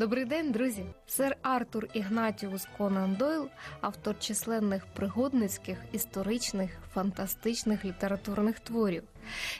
Добрий день, друзі! Сер Артур Ігнатіус Конан Дойл, автор численних пригодницьких, історичних, фантастичних літературних творів.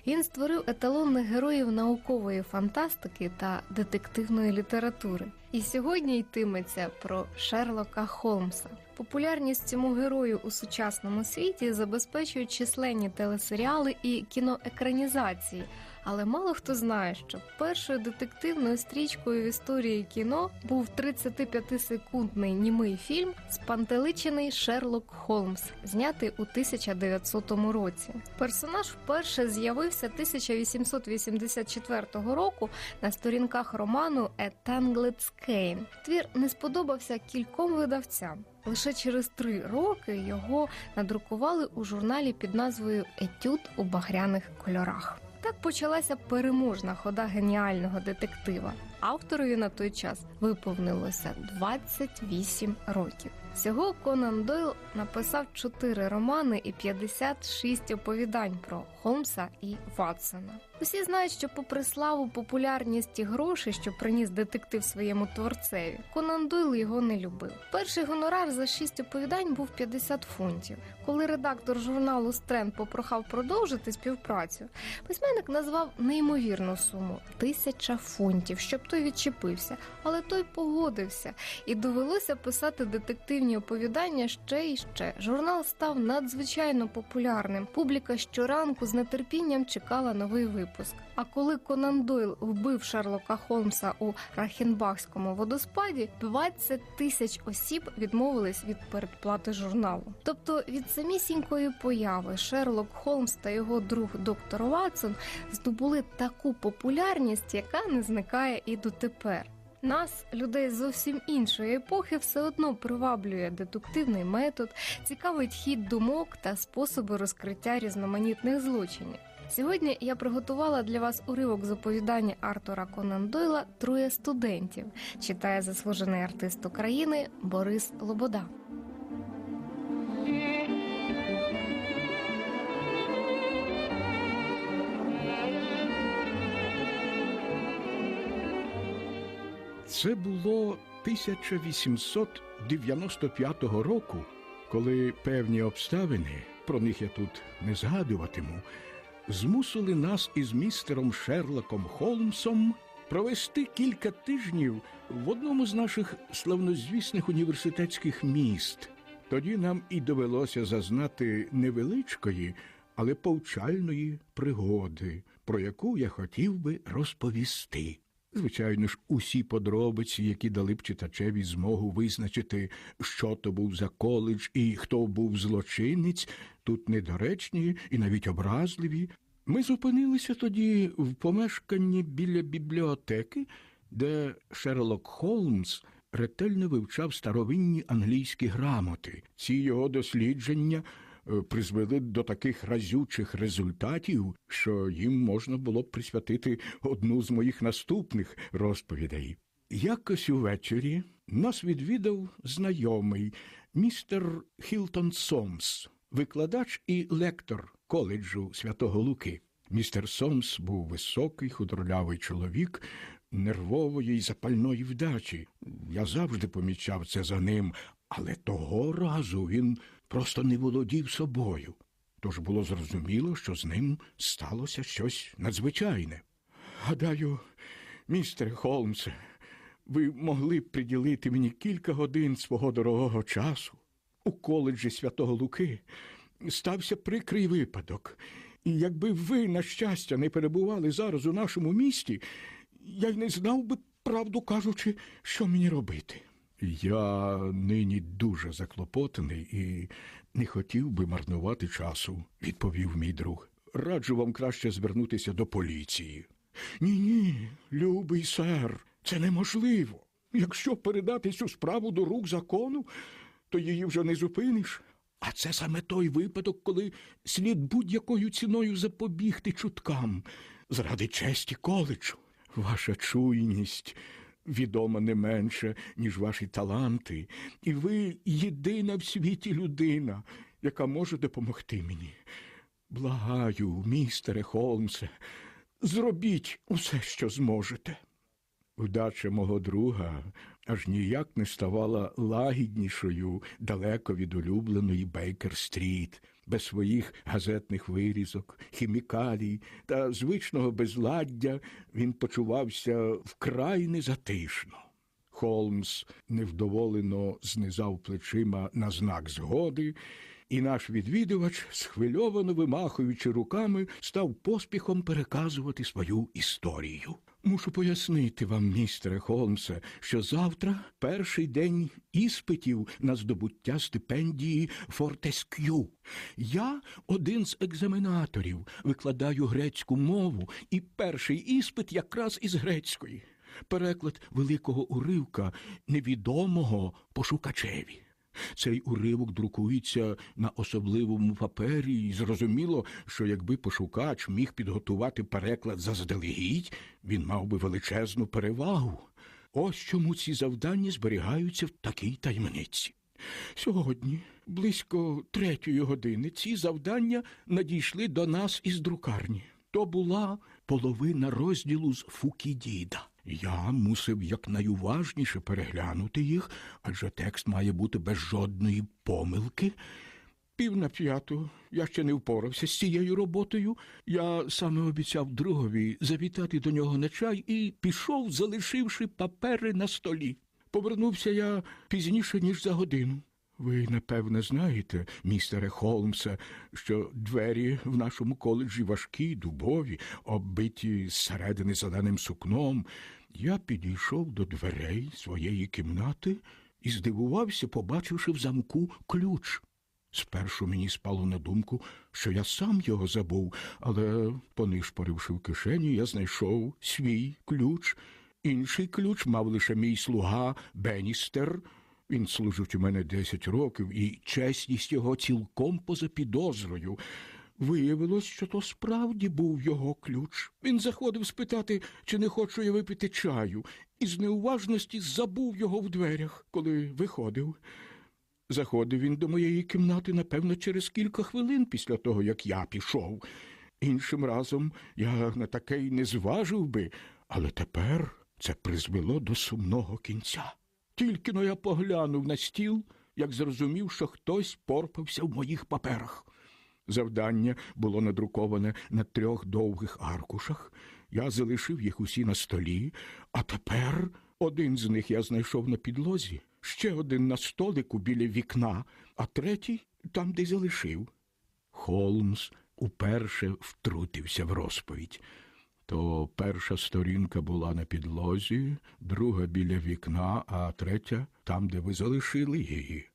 Він створив еталонних героїв наукової фантастики та детективної літератури. І сьогодні йтиметься про Шерлока Холмса. Популярність цьому герою у сучасному світі забезпечують численні телесеріали і кіноекранізації. Але мало хто знає, що першою детективною стрічкою в історії кіно був 35-секундний німий фільм Спантеличений Шерлок Холмс, знятий у 1900 році. Персонаж вперше з'явився 1884 року на сторінках роману «A Tangled Skein». Твір не сподобався кільком видавцям. Лише через три роки його надрукували у журналі під назвою Етюд у багряних кольорах. Так почалася переможна хода геніального детектива. Авторові на той час виповнилося 28 років. Всього Конан Дойл написав 4 романи і 56 оповідань про Холмса і Ватсона. Усі знають, що, попри славу, популярність і гроші, що приніс детектив своєму творцеві, Конан Дойл його не любив. Перший гонорар за 6 оповідань був 50 фунтів. Коли редактор журналу Стренд попрохав продовжити співпрацю, письменник назвав неймовірну суму тисяча фунтів, щоб той відчепився, але той погодився, і довелося писати детективні оповідання ще і ще. Журнал став надзвичайно популярним. Публіка щоранку з нетерпінням чекала новий випуск. А коли Конан Дойл вбив Шерлока Холмса у Рахенбахському водоспаді, 20 тисяч осіб відмовились від передплати журналу. Тобто від самісінької появи Шерлок Холмс та його друг доктор Ватсон здобули таку популярність, яка не зникає і дотепер. Нас, людей зовсім іншої епохи, все одно приваблює дедуктивний метод, цікавить хід думок та способи розкриття різноманітних злочинів. Сьогодні я приготувала для вас уривок з оповідання Артура Конан Дойла Троє студентів. Читає заслужений артист України Борис Лобода. Це було 1895 року, коли певні обставини, про них я тут не згадуватиму, змусили нас із містером Шерлоком Холмсом провести кілька тижнів в одному з наших славнозвісних університетських міст. Тоді нам і довелося зазнати невеличкої, але повчальної пригоди, про яку я хотів би розповісти. Звичайно ж, усі подробиці, які дали б читачеві змогу визначити, що то був за коледж і хто був злочинець, тут недоречні і навіть образливі. Ми зупинилися тоді в помешканні біля бібліотеки, де Шерлок Холмс ретельно вивчав старовинні англійські грамоти. Ці його дослідження призвели до таких разючих результатів, що їм можна було б присвятити одну з моїх наступних розповідей. Якось увечері нас відвідав знайомий містер Хілтон Сомс, викладач і лектор коледжу Святого Луки. Містер Сомс був високий, худорлявий чоловік нервової й запальної вдачі. Я завжди помічав це за ним, але того разу він просто не володів собою. Тож було зрозуміло, що з ним сталося щось надзвичайне. Гадаю, містере Холмсе, ви могли б приділити мені кілька годин свого дорогого часу. У коледжі Святого Луки стався прикрий випадок. І якби ви, на щастя, не перебували зараз у нашому місті, я й не знав би, правду кажучи, що мені робити. Я нині дуже заклопотаний і не хотів би марнувати часу, відповів мій друг. Раджу вам краще звернутися до поліції. Ні, ні, любий сер, це неможливо. Якщо передати цю справу до рук закону, то її вже не зупиниш. А це саме той випадок, коли слід будь-якою ціною запобігти чуткам заради честі коледжу. Ваша чуйність відома не менше, ніж ваші таланти, і ви єдина в світі людина, яка може допомогти мені. Благаю, містере Холмсе, зробіть усе, що зможете. Вдача мого друга аж ніяк не ставала лагіднішою далеко від улюбленої Бейкер-стріт, без своїх газетних вирізок, хімікалій та звичного безладдя він почувався вкрай незатишно. Холмс невдоволено знизав плечима на знак згоди, і наш відвідувач, схвильовано вимахуючи руками, став поспіхом переказувати свою історію. Мушу пояснити вам, містере Холмсе, що завтра перший день іспитів на здобуття стипендії Фортеск'ю. Я один з екзаменаторів, викладаю грецьку мову, і перший іспит якраз із грецької. Переклад великого уривка невідомого пошукачеві. Цей уривок друкується на особливому папері, і зрозуміло, що якби пошукач міг підготувати переклад заздалегідь, він мав би величезну перевагу. Ось чому ці завдання зберігаються в такій таємниці. Сьогодні, близько третьої години, ці завдання надійшли до нас із друкарні. То була половина розділу з Фукідіда. Я мусив якнайуважніше переглянути їх, адже текст має бути без жодної помилки. Пів на п'яту я ще не впорався з цією роботою. Я саме обіцяв другові завітати до нього на чай і пішов, залишивши папери на столі. Повернувся я пізніше, ніж за годину. Ви, напевне, знаєте, містере Холмсе, що двері в нашому коледжі важкі, дубові, оббиті зсередини зеленим сукном. Я підійшов до дверей своєї кімнати і здивувався, побачивши в замку ключ. Спершу мені спало на думку, що я сам його забув, але, понишпоривши в кишені, я знайшов свій ключ. Інший ключ мав лише мій слуга Беністер. Він служить у мене десять років, і чесність його цілком поза підозрою. Виявилось, що то справді був його ключ. Він заходив спитати, чи не хочу я випити чаю, і з неуважності забув його в дверях, коли виходив. Заходив він до моєї кімнати, напевно, через кілька хвилин після того, як я пішов. Іншим разом я на таке й не зважив би, але тепер це призвело до сумного кінця. Тільки но я поглянув на стіл, як зрозумів, що хтось порпався в моїх паперах. Завдання було надруковане на трьох довгих аркушах. Я залишив їх усі на столі, а тепер один з них я знайшов на підлозі, ще один на столику біля вікна, а третій там, де залишив. Холмс уперше втрутився в розповідь. То перша сторінка була на підлозі, друга біля вікна, а третя там, де ви залишили її.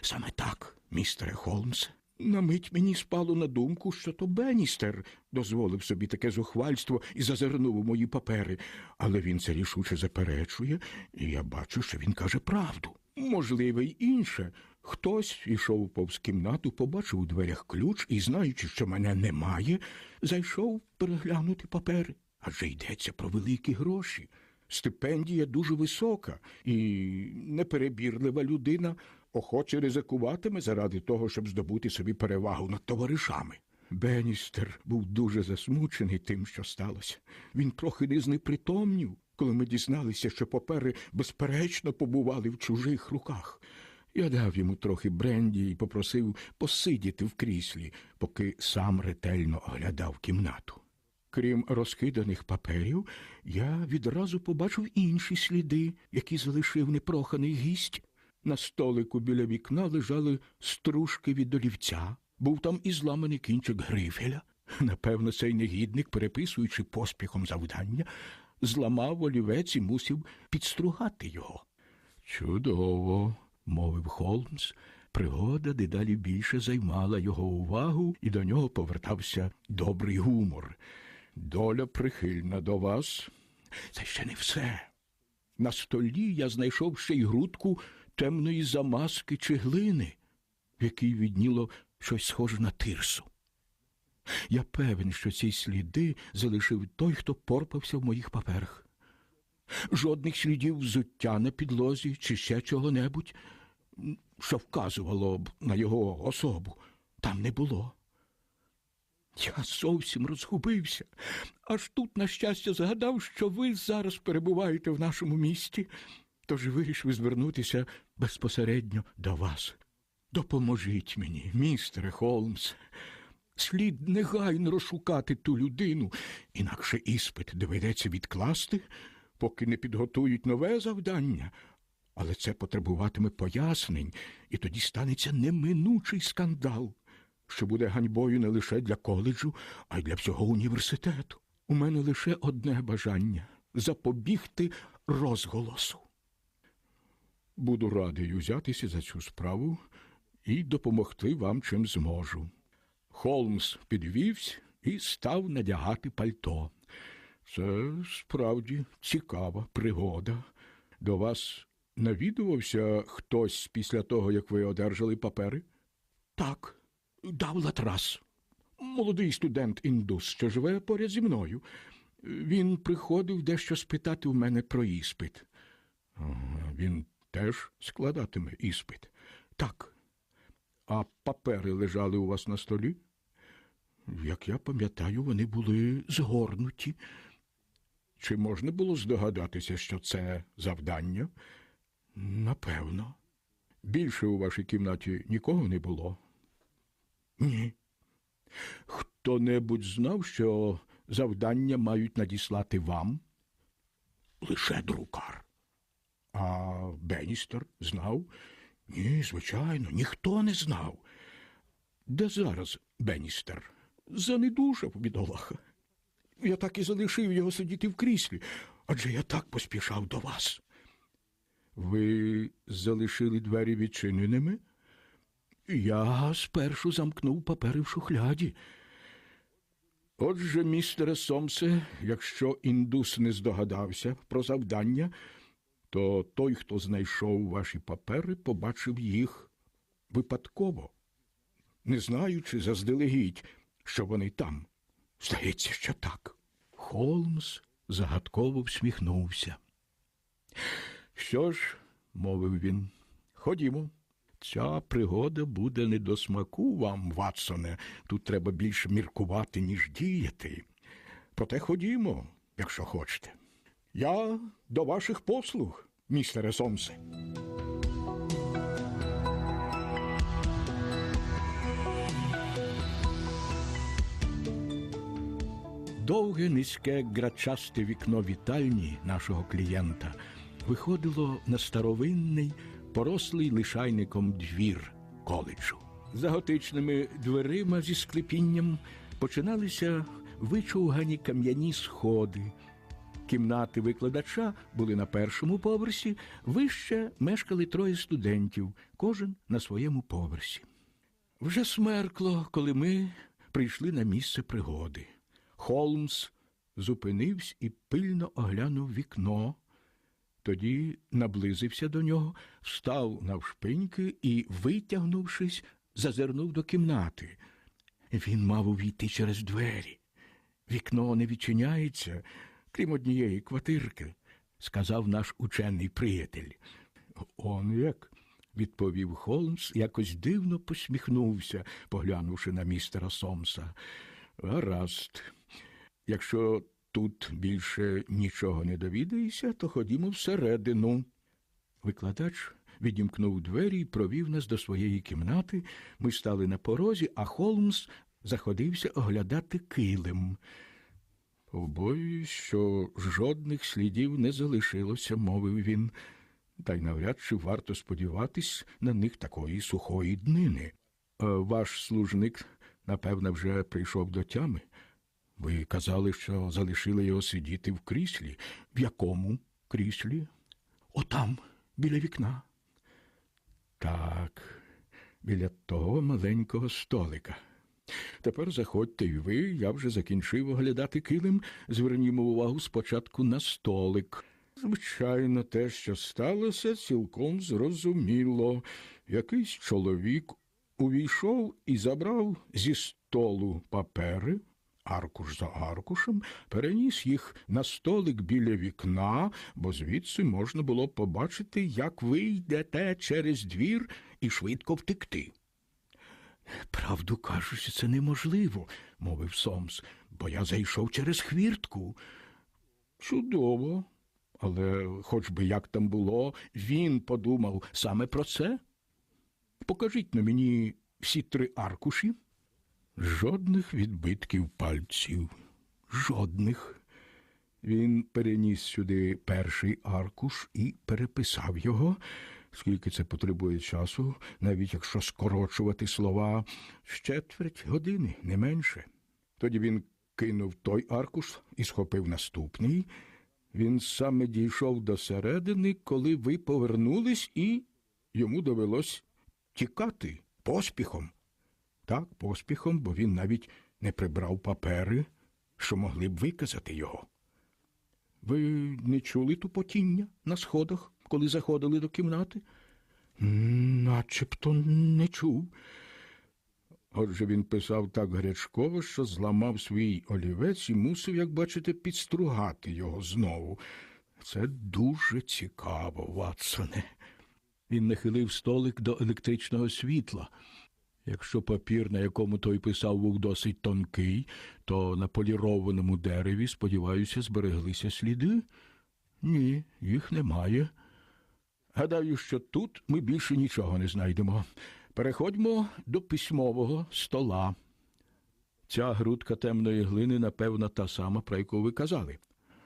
Саме так, містере Холмс. На мить мені спало на думку, що то Беністер дозволив собі таке зухвальство і зазирнув у мої папери, але він це рішуче заперечує, і я бачу, що він каже правду. Можливо, й інше. Хтось ішов повз кімнату, побачив у дверях ключ і, знаючи, що мене немає, зайшов переглянути папери. Адже йдеться про великі гроші. Стипендія дуже висока, і неперебірлива людина охоче ризикуватиме заради того, щоб здобути собі перевагу над товаришами. Беністер був дуже засмучений тим, що сталося. Він трохи не знепритомнів, коли ми дізналися, що папери безперечно побували в чужих руках. Я дав йому трохи бренді і попросив посидіти в кріслі, поки сам ретельно оглядав кімнату. Крім розкиданих паперів, я відразу побачив інші сліди, які залишив непроханий гість. На столику біля вікна лежали стружки від олівця. Був там і зламаний кінчик грифеля. Напевно, цей негідник, переписуючи поспіхом завдання, зламав олівець і мусив підстругати його. Чудово, мовив Холмс. Пригода дедалі більше займала його увагу, і до нього повертався добрий гумор. Доля прихильна до вас. Це ще не все. На столі я знайшов ще й грудку темної замазки чи глини, в якій відніло щось схоже на тирсу. Я певен, що ці сліди залишив той, хто порпався в моїх паперах. Жодних слідів взуття на підлозі чи ще чого-небудь, що вказувало б на його особу, там не було. Я зовсім розгубився. Аж тут, на щастя, згадав, що ви зараз перебуваєте в нашому місті, тож вирішив звернутися безпосередньо до вас. Допоможіть мені, містере Холмс. Слід негайно розшукати ту людину, інакше іспит доведеться відкласти, поки не підготують нове завдання. Але це потребуватиме пояснень, і тоді станеться неминучий скандал, що буде ганьбою не лише для коледжу, а й для всього університету. У мене лише одне бажання запобігти розголосу. Буду радий узятися за цю справу і допомогти вам чим зможу. Холмс підвівся і став надягати пальто. Це справді цікава пригода. До вас навідувався хтось після того, як ви одержали папери? Так, дав латрас. Молодий студент індус, що живе поряд зі мною. Він приходив дещо спитати в мене про іспит. Він теж складатиме іспит. Так. А папери лежали у вас на столі? Як я пам'ятаю, вони були згорнуті. Чи можна було здогадатися, що це завдання? Напевно. Більше у вашій кімнаті нікого не було? Ні. Хто-небудь знав, що завдання мають надіслати вам? Лише друкар. А Бенністер знав? Ні, звичайно, ніхто не знав. Де зараз Бенністер? Занедужав, бідолаха. Я так і залишив його сидіти в кріслі, адже я так поспішав до вас. Ви залишили двері відчиненими? Я спершу замкнув папери в шухляді. Отже, містере Сомсе, якщо індус не здогадався про завдання, то той, хто знайшов ваші папери, побачив їх випадково, не знаючи заздалегідь, що вони там. Здається, що так. Холмс загадково всміхнувся. Що ж, мовив він, ходімо. Ця пригода буде не до смаку вам, Ватсоне. Тут треба більше міркувати, ніж діяти. Проте ходімо, якщо хочете. Я до ваших послуг, містере Сомсе. Довге низьке грачасте вікно вітальні нашого клієнта виходило на старовинний, порослий лишайником двір коледжу. За готичними дверима зі склепінням починалися вичовгані кам'яні сходи. Кімнати викладача були на першому поверсі, вище мешкали троє студентів, кожен на своєму поверсі. Вже смеркло, коли ми прийшли на місце пригоди. Холмс зупинився і пильно оглянув вікно. Тоді наблизився до нього, встав навшпиньки і, витягнувшись, зазирнув до кімнати. Він мав увійти через двері. Вікно не відчиняється, крім однієї квартирки, сказав наш учений приятель. Он як? відповів Холмс, якось дивно посміхнувся, поглянувши на містера Сомса. Гаразд. Якщо тут більше нічого не довідаєшся, то ходімо всередину. Викладач відімкнув двері і провів нас до своєї кімнати. Ми стали на порозі, а Холмс заходився оглядати килим. Побоююсь, що жодних слідів не залишилося, мовив він, та й навряд чи варто сподіватись на них такої сухої днини. «Е, Ваш служник, напевне, вже прийшов до тями. Ви казали, що залишили його сидіти в кріслі. В якому кріслі? Отам, біля вікна. Так, біля того маленького столика. Тепер заходьте і ви, я вже закінчив оглядати килим. Звернімо увагу спочатку на столик. Звичайно, те, що сталося, цілком зрозуміло. Якийсь чоловік увійшов і забрав зі столу папери, аркуш за аркушем, переніс їх на столик біля вікна, бо звідси можна було побачити, як ви йдете через двір і швидко втекти. Правду кажучи, це неможливо, мовив Сомс, бо я зайшов через хвіртку. Чудово. Але хоч би як там було, він подумав саме про це. Покажіть на мені всі три аркуші. Жодних відбитків пальців. Жодних. Він переніс сюди перший аркуш і переписав його. Скільки це потребує часу, навіть якщо скорочувати слова з четверть години, не менше. Тоді він кинув той аркуш і схопив наступний. Він саме дійшов до середини, коли ви повернулись, і йому довелось тікати поспіхом. Так, поспіхом, бо він навіть не прибрав папери, що могли б виказати його. Ви не чули тупотіння на сходах, коли заходили до кімнати? Начебто не чув. Отже, він писав так гарячково, що зламав свій олівець і мусив, як бачите, підстругати його знову. Це дуже цікаво, Ватсоне. Він нахилив столик до електричного світла. Якщо папір, на якому той писав, був досить тонкий, то на полірованому дереві, сподіваюся, збереглися сліди? Ні, їх немає. Гадаю, що тут ми більше нічого не знайдемо. Переходьмо до письмового стола. Ця грудка темної глини, напевно, та сама, про яку ви казали.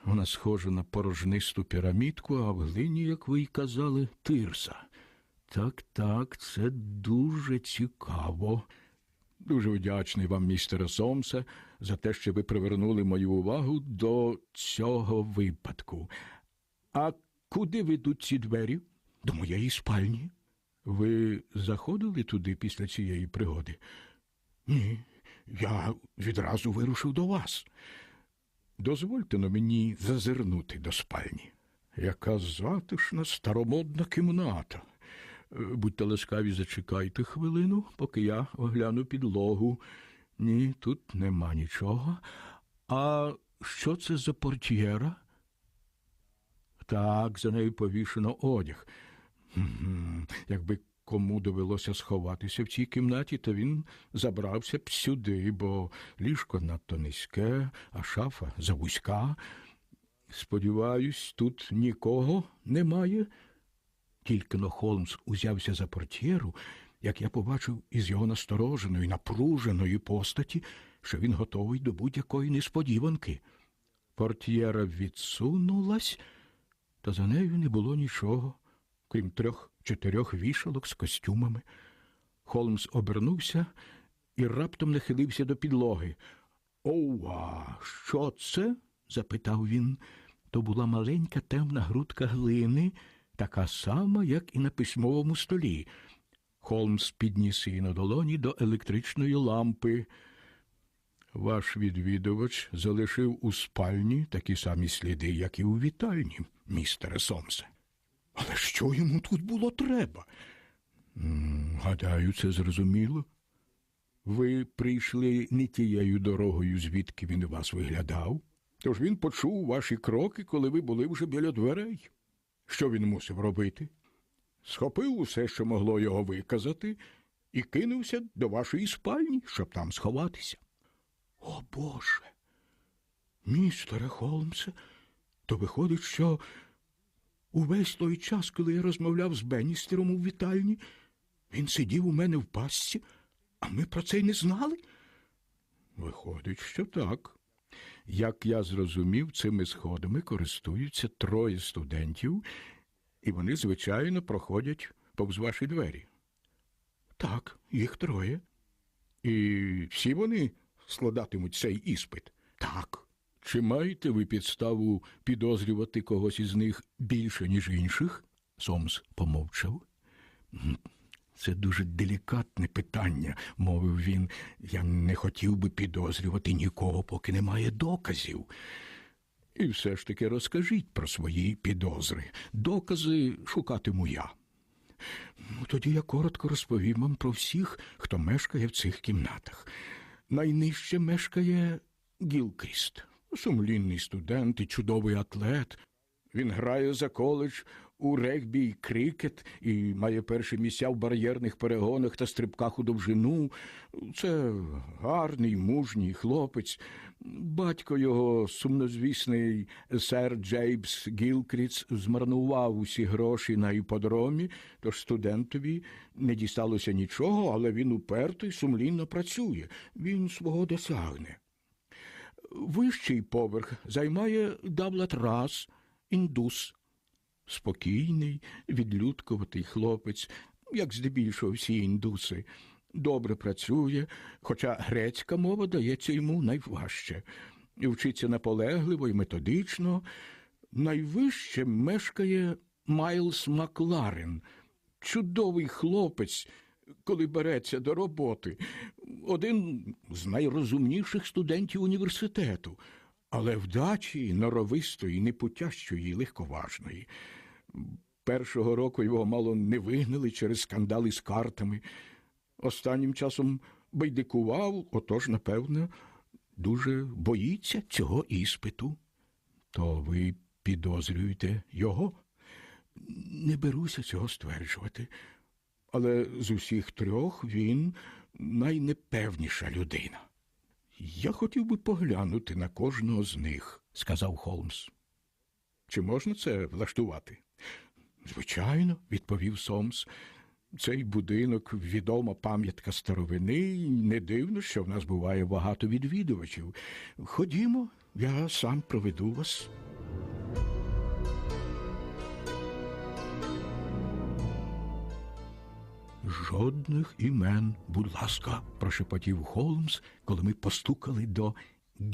Вона схожа на порожнисту пірамідку, а в глині, як ви й казали, тирса. Так, так, це дуже цікаво. Дуже вдячний вам, містере Сомсе, за те, що ви привернули мою увагу до цього випадку. А куди ведуть ці двері? До моєї спальні. Ви заходили туди після цієї пригоди? Ні, я відразу вирушив до вас. Дозвольте на мені зазирнути до спальні. Яка затишна старомодна кімната. Е, Будьте ласкаві, зачекайте хвилину, поки я огляну підлогу. Ні, тут нема нічого. А що це за портьєра? Так, за нею повішено одяг. Якби кому довелося сховатися в цій кімнаті, то він забрався б сюди, бо ліжко надто низьке, а шафа завузька. Сподіваюсь, тут нікого немає. Тільки но Холмс узявся за портьєру, як я побачив із його настороженої, напруженої постаті, що він готовий до будь-якої несподіванки. Портьєра відсунулась, та за нею не було нічого, крім трьох-чотирьох вішалок з костюмами. Холмс обернувся і раптом нахилився до підлоги. Ова, що це? запитав він. То була маленька темна грудка глини, така сама, як і на письмовому столі. Холмс підніс її на долоні до електричної лампи. Ваш відвідувач залишив у спальні такі самі сліди, як і у вітальні, містере Сомсе. Але що йому тут було треба? Гадаю, це зрозуміло. Ви прийшли не тією дорогою, звідки він вас виглядав. Тож він почув ваші кроки, коли ви були вже біля дверей. Що він мусив робити? Схопив усе, що могло його виказати, і кинувся до вашої спальні, щоб там сховатися. О Боже. Містере Холмсе, то виходить, що увесь той час, коли я розмовляв з Бенністером у вітальні, він сидів у мене в пастці, а ми про це й не знали? Виходить, що так. Як я зрозумів, цими сходами користуються троє студентів, і вони, звичайно, проходять повз ваші двері. Так, їх троє. І всі вони складатимуть цей іспит. Так. Чи маєте ви підставу підозрювати когось із них більше, ніж інших? Сомс помовчав. Це дуже делікатне питання, мовив він. Я не хотів би підозрювати нікого, поки немає доказів. І все ж таки розкажіть про свої підозри. Докази шукатиму я. Ну, тоді я коротко розповім вам про всіх, хто мешкає в цих кімнатах. Найнижче мешкає Гілкріст, сумлінний студент і чудовий атлет. Він грає за коледж у регбі й крикет і має перші місця в бар'єрних перегонах та стрибках у довжину. Це гарний, мужній хлопець. Батько його, сумнозвісний сер Джейбс Гілкріц, змарнував усі гроші на іподромі, тож студентові не дісталося нічого, але він уперто й сумлінно працює. Він свого досягне. Вищий поверх займає Даблат Рас, індус. Спокійний, відлюдкуватий хлопець, як здебільшого всі індуси. Добре працює, хоча грецька мова дається йому найважче. Вчиться наполегливо і методично. Найвище мешкає Майлз Макларен, чудовий хлопець, коли береться до роботи, один з найрозумніших студентів університету, але вдачі норовистої, непутящої легковажної. Першого року його мало не вигнали через скандали з картами. Останнім часом байдикував, отож, напевно, дуже боїться цього іспиту. То ви підозрюєте його? Не беруся цього стверджувати. Але з усіх трьох він найнепевніша людина. Я хотів би поглянути на кожного з них, сказав Холмс. Чи можна це влаштувати? Звичайно, відповів Сомс. Цей будинок відома пам'ятка старовини, не дивно, що в нас буває багато відвідувачів. Ходімо, я сам проведу вас. Жодних імен, будь ласка, прошепотів Холмс, коли ми постукали до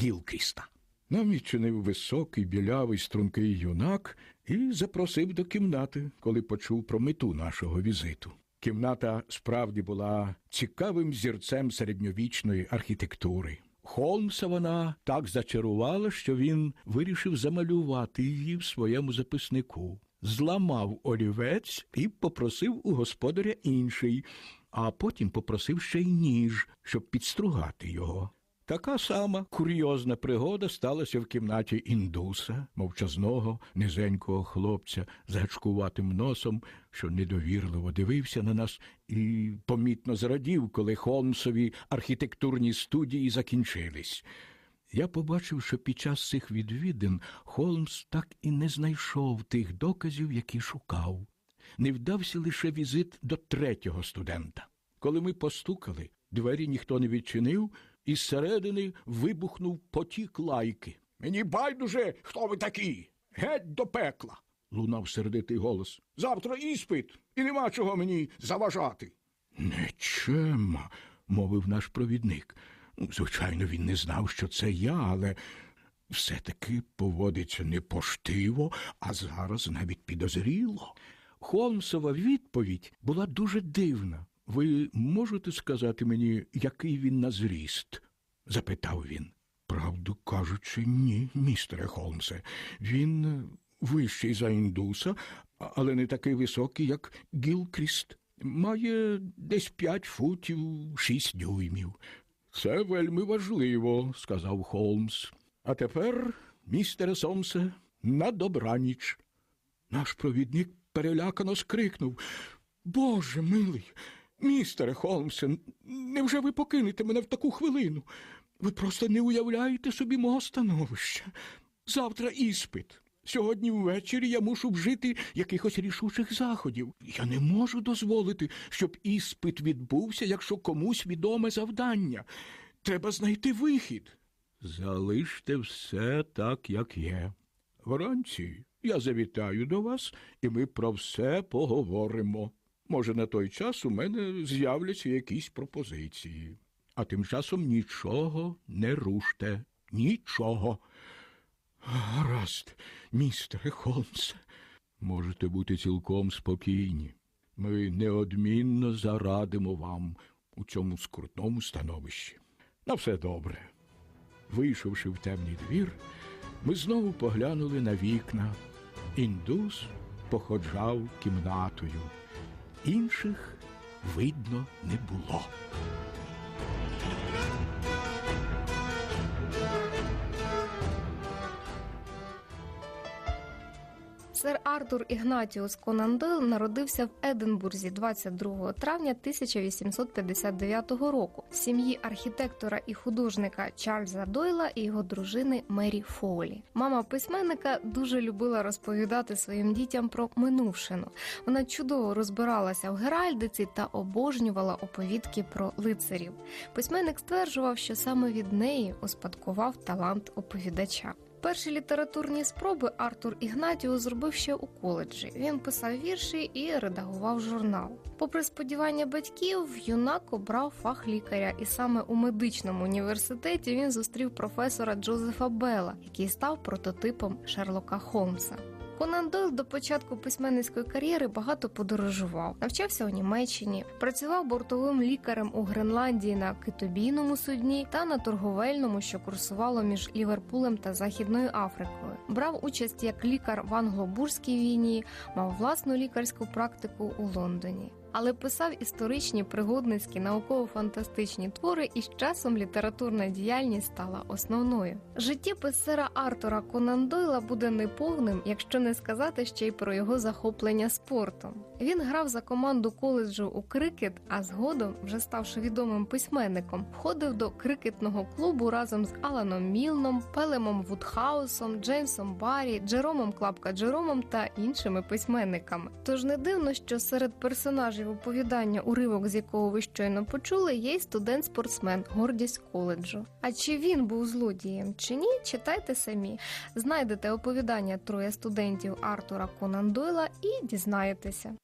Гілкріста. Нам відчинив високий, білявий, стрункий юнак і запросив до кімнати, коли почув про мету нашого візиту. Кімната справді була цікавим зірцем середньовічної архітектури. Холмса вона так зачарувала, що він вирішив замалювати її в своєму записнику. Зламав олівець і попросив у господаря інший, а потім попросив ще й ніж, щоб підстругати його. Така сама курйозна пригода сталася в кімнаті індуса, мовчазного, низенького хлопця з гачкуватим носом, що недовірливо дивився на нас і помітно зрадів, коли Холмсові архітектурні студії закінчились. Я побачив, що під час цих відвідин Холмс так і не знайшов тих доказів, які шукав. Не вдався лише візит до третього студента. Коли ми постукали, двері ніхто не відчинив, і зсередини вибухнув потік лайки. Мені байдуже, хто ви такі? Геть до пекла. лунав сердитий голос. Завтра іспит, і нема чого мені заважати. Нечема, мовив наш провідник. Звичайно, він не знав, що це я, але все-таки поводиться не поштиво, а зараз навіть підозріло. Холмсова відповідь була дуже дивна. Ви можете сказати мені, який він на зріст? запитав він. Правду кажучи, ні, містере Холмсе. Він вищий за індуса, але не такий високий, як Гілкріст. Має десь п'ять футів шість дюймів. Це вельми важливо, сказав Холмс. А тепер, містере Сомсе, на добраніч. Наш провідник перелякано скрикнув. Боже милий, містере Холмсе, невже ви покинете мене в таку хвилину? Ви просто не уявляєте собі мого становища. Завтра іспит. Сьогодні ввечері я мушу вжити якихось рішучих заходів. Я не можу дозволити, щоб іспит відбувся, якщо комусь відоме завдання. Треба знайти вихід. Залиште все так, як є. Вранці я завітаю до вас, і ми про все поговоримо. Може, на той час у мене з'являться якісь пропозиції. А тим часом нічого не руште. Нічого. Гаразд, містере Холмс. Можете бути цілком спокійні. Ми неодмінно зарадимо вам у цьому скрутному становищі. На все добре. Вийшовши в темний двір, ми знову поглянули на вікна. Індус походжав кімнатою. Інших видно не було. Сер Артур Ігнатіус Конан народився в Единбурзі 22 травня 1859 року в сім'ї архітектора і художника Чарльза Дойла і його дружини Мері Фолі. Мама письменника дуже любила розповідати своїм дітям про минувшину. Вона чудово розбиралася в геральдиці та обожнювала оповідки про лицарів. Письменник стверджував, що саме від неї успадкував талант оповідача. Перші літературні спроби Артур Ігнатіо зробив ще у коледжі. Він писав вірші і редагував журнал. Попри сподівання батьків, юнак обрав фах лікаря, і саме у медичному університеті він зустрів професора Джозефа Белла, який став прототипом Шерлока Холмса. Конан Дойл до початку письменницької кар'єри багато подорожував, навчався у Німеччині, працював бортовим лікарем у Гренландії на китобійному судні та на торговельному, що курсувало між Ліверпулем та Західною Африкою. Брав участь як лікар в англо-бурській війні, мав власну лікарську практику у Лондоні. Але писав історичні, пригодницькі, науково-фантастичні твори, і з часом літературна діяльність стала основною. Життєпис сера Артура Конан Дойла буде неповним, якщо не сказати ще й про його захоплення спортом. Він грав за команду коледжу у крикет, а згодом, вже ставши відомим письменником, входив до крикетного клубу разом з Аланом Мілном, Пелемом Вудхаусом, Джеймсом Баррі, Джеромом Клапка Джеромом та іншими письменниками. Тож не дивно, що серед персонажів оповідання, уривок з якого ви щойно почули, є й студент-спортсмен, гордість коледжу. А чи він був злодієм чи ні? Читайте самі. Знайдете оповідання троє студентів Артура Конан Дойла і дізнаєтеся.